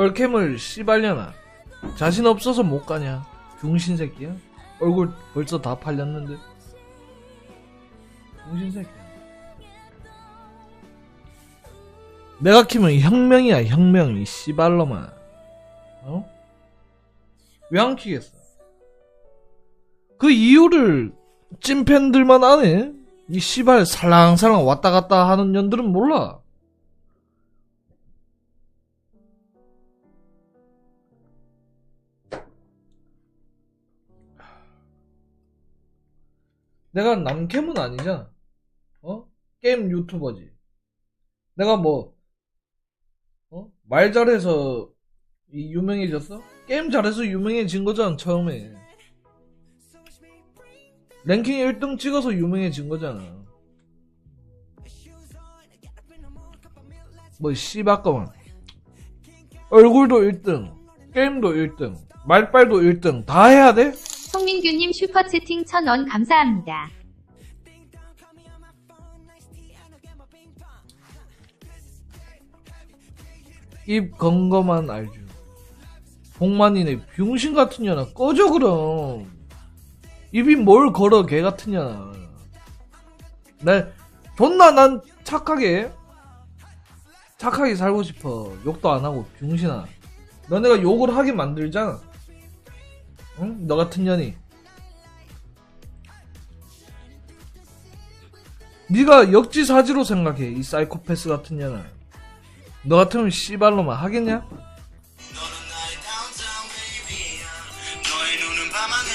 얼캠을 씨발려나? 자신 없어서 못 가냐? 중신 새끼야? 얼굴 벌써 다 팔렸는데? 중신 새끼 내가 키면 혁명이야 혁명 이 씨발로만 어? 왜 안 키겠어? 그 이유를 찐팬들만 아네? 이 씨발 살랑살랑 왔다 갔다 하는 년들은 몰라 내가 남캠은 아니잖아. 어? 게임 유튜버지. 내가 뭐, 어? 말 잘해서 이 유명해졌어? 게임 잘해서 유명해진 거잖아, 처음에. 랭킹 1등 찍어서 유명해진 거잖아. 뭐, 씨발거만. 얼굴도 1등, 게임도 1등, 말빨도 1등, 다 해야 돼? 송민규님 슈퍼채팅 1000원 감사합니다. 입 건거만 알죠. 복만이네 병신 같은 년아 꺼져 그럼. 입이 뭘 걸어 개 같은 년아. 나 존나 난 착하게 착하게 살고 싶어. 욕도 안 하고 병신아. 너네가 욕을 하게 만들잖아. 응? 너 같은 년이. 네가 역지사지로 생각해 이 사이코패스 같은 년을. 너 같으면 씨발로만 하겠냐?